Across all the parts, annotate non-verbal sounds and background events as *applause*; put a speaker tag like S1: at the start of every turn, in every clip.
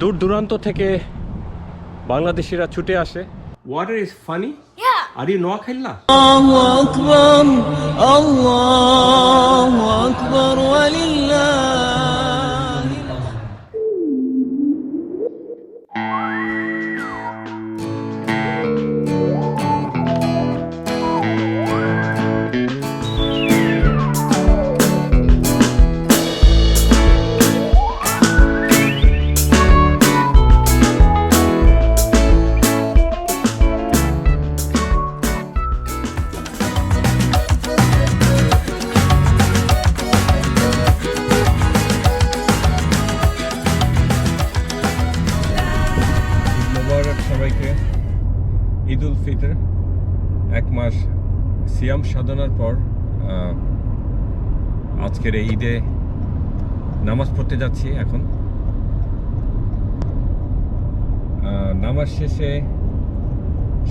S1: দূর দূরান্ত থেকে বাংলাদেশিরা ছুটে আসে। Water is
S2: funny
S1: are you নোয়া খেললা
S3: আল্লাহু আকবার আল্লাহু
S1: আকবার ওয়ালিল্লাহ ঈদ উল ফিতর, এক মাস সিয়াম সাধনার পর আজকের এই ঈদে নামাজ পড়তে যাচ্ছি এখন। নামাজ শেষে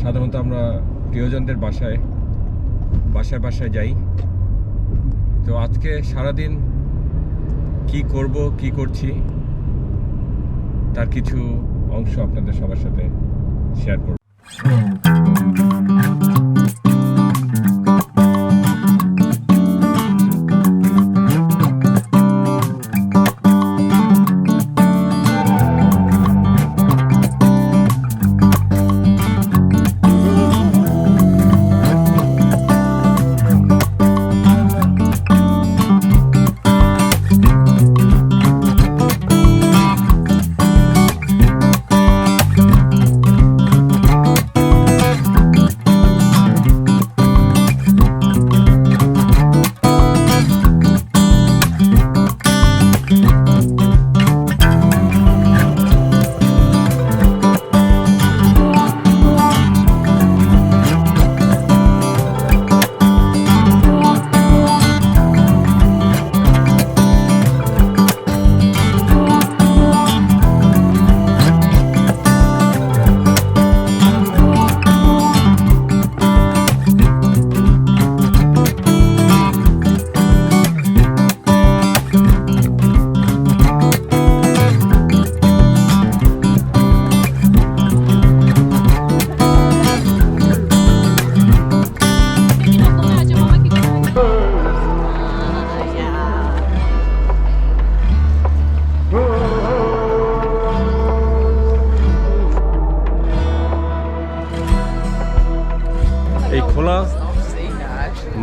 S1: সাধারণত আমরা প্রিয়জনদের বাসায় বাসায় বাসায় যাই। তো আজকে সারাদিন কি করব, কি করছি, তার কিছু অংশ আপনাদের সবার সাথে শেয়ার করব। এই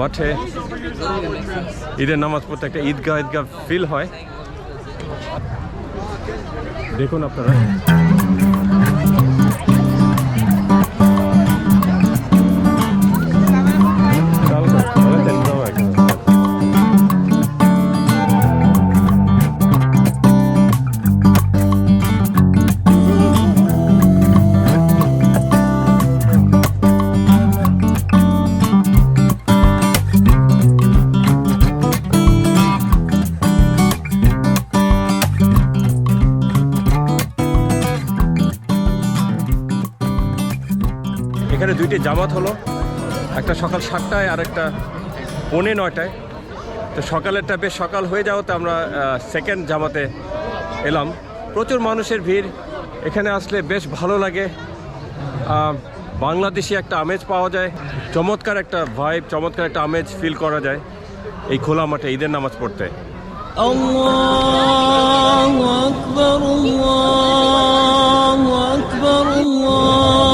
S1: মাঠে। ঈদের নামাজ পড়তে একটা ঈদগাহ ঈদগাহ ফিল হয়। দেখুন আপনারা। দুইটি জামাত হলো একটা সকাল সাতটায় আর একটা পৌনে নয়টায় তো সকালেরটা বেশ সকাল হয়ে যাওয়াতে আমরা সেকেন্ড জামাতে এলাম প্রচুর মানুষের ভিড় এখানে আসলে বেশ ভালো লাগে আহ, বাংলাদেশি একটা আমেজ পাওয়া যায় চমৎকার একটা ভাইব চমৎকার একটা আমেজ ফিল করা যায় এই খোলা মাঠে ঈদের নামাজ পড়তে
S3: الله أكبر الله أكبر الله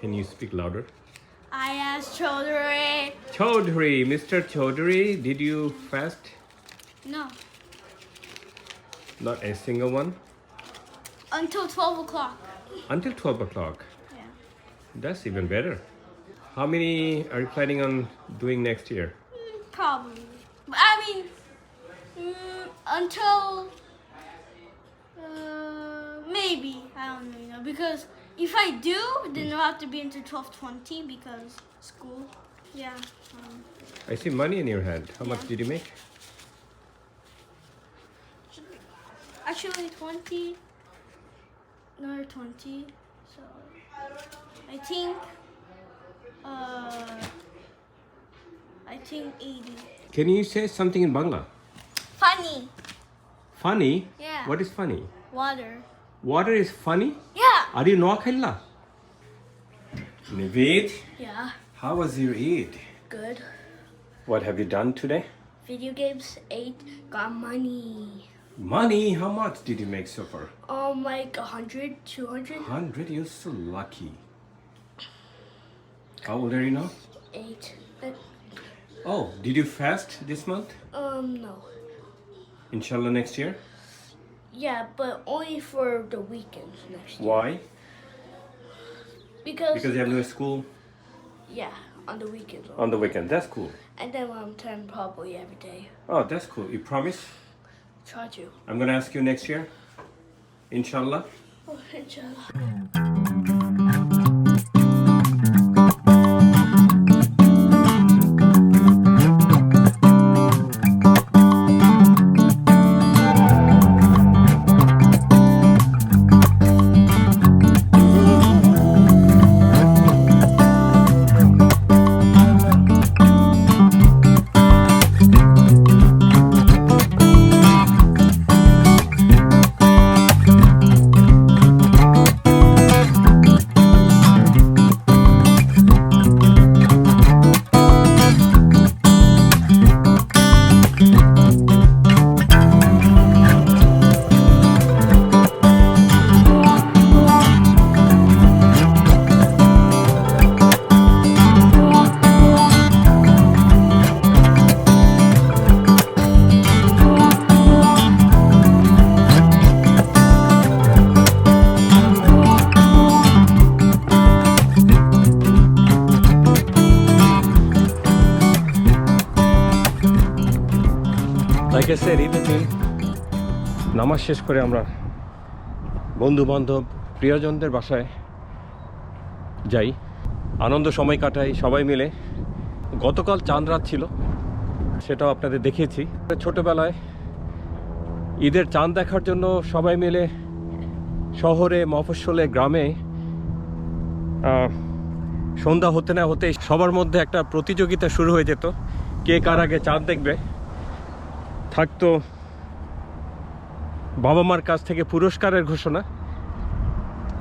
S1: Can you speak louder?
S2: I asked Chaudhary.
S1: Chaudhary, Mr. Chaudhary, did you fast?
S2: No,
S1: Not a single one?
S2: until 12 o'clock.
S1: Until 12 o'clock.
S2: Yeah.
S1: That's even better. How many are you planning on doing next year?
S2: Probably. But I mean, mm, until uh, maybe I don't really know because if I do, then it'll have to be into twelve twenty because school. Yeah. Um,
S1: I see money in your hand. How much did you make?
S2: actually twenty. Another twenty. So I think. Uh, I think eighty.
S1: Can you say something in Bangla?
S2: Funny.
S1: Funny?
S2: Yeah.
S1: What is funny?
S2: Water.
S1: Water is funny?
S2: Yeah.
S1: Are you Noakhilla? Naveed,
S2: Yeah.
S1: how was your Eid?
S2: Good.
S1: What have you done today?
S2: Video games. Eight. Got money.
S1: Money, how much did you make so far?
S2: Um, like a hundred, two hundred,
S1: 100, you're so lucky. How old are you now?
S2: eight.
S1: Oh, did you fast this month?
S2: Um, no.
S1: Inshallah next year?
S2: Yeah, but only for the weekends next year.
S1: Why?
S2: Because,
S1: Because you have no school
S2: yeah, on the weekends.
S1: on the weekend. That's cool.
S2: And then when I'm ten, probably every day.
S1: Oh, that's cool. You promise?
S2: Try to.
S1: I'm gonna ask you next year. Inshallah.
S2: Oh, inshallah. *laughs*
S1: Like a ঈদের দিন নামাজ শেষ করে আমরা বন্ধু বান্ধব প্রিয়জনদের বাসায় যাই। আনন্দ সময় কাটাই সবাই মিলে। গতকাল চাঁদ রাত ছিল, সেটাও আপনাদের দেখিয়েছি ছোটবেলায় ঈদের চাঁদ দেখার জন্য সবাই মিলে শহরে, মফস্বলে, গ্রামে সন্ধ্যা হতে না হতে সবার মধ্যে একটা প্রতিযোগিতা শুরু হয়ে যেত। কে কার আগে চাঁদ দেখবে? থাকতো বাবা মার কাছ থেকে পুরস্কারের ঘোষণা,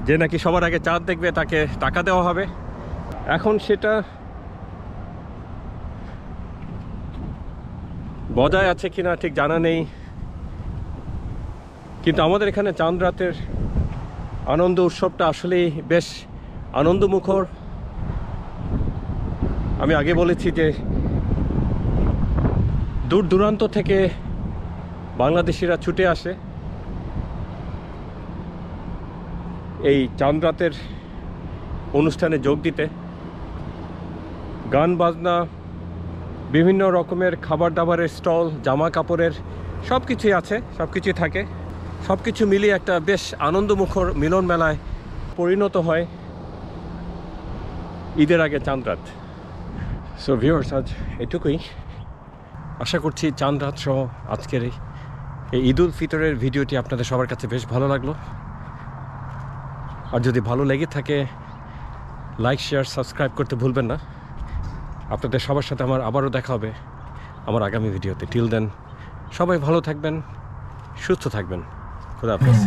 S1: যে নাকি সবার আগে চাঁদ দেখবে, তাকে টাকা দেওয়া হবে। এখন সেটা বজায় আছে কিনা ঠিক জানা নেই। কিন্তু আমাদের এখানে চাঁদ রাতের আনন্দ উৎসবটা আসলেই বেশ আনন্দমুখর। আমি আগে বলেছি যে দূর দূরান্ত থেকে বাংলাদেশিরা ছুটে আসে। এই চাঁদ রাতের অনুষ্ঠানে যোগ দিতে। গান, বাজনা, বিভিন্ন রকমের খাবার দাবারের স্টল জামা কাপড়ের সব কিছুই আছে সব কিছুই থাকে। সব কিছু মিলিয়ে একটা বেশ আনন্দমুখর মিলন মেলায় পরিণত হয় ঈদের আগে চাঁদ রাত সো ভিউয়ার্স আজ এটুকুই। আশা করছি চাঁদ রাত সহ আজকের এই ঈদ উল ফিতরের ভিডিওটি আপনাদের সবার কাছে বেশ ভালো লাগল। আর যদি ভালো লেগে থাকে, লাইক, শেয়ার, সাবস্ক্রাইব করতে ভুলবেন না। আপনাদের সবার সাথে আমার আবারও দেখা হবে আমার আগামী ভিডিওতে। টিল দেন, সবাই ভালো থাকবেন, সুস্থ থাকবেন। খুদা হাফেজ।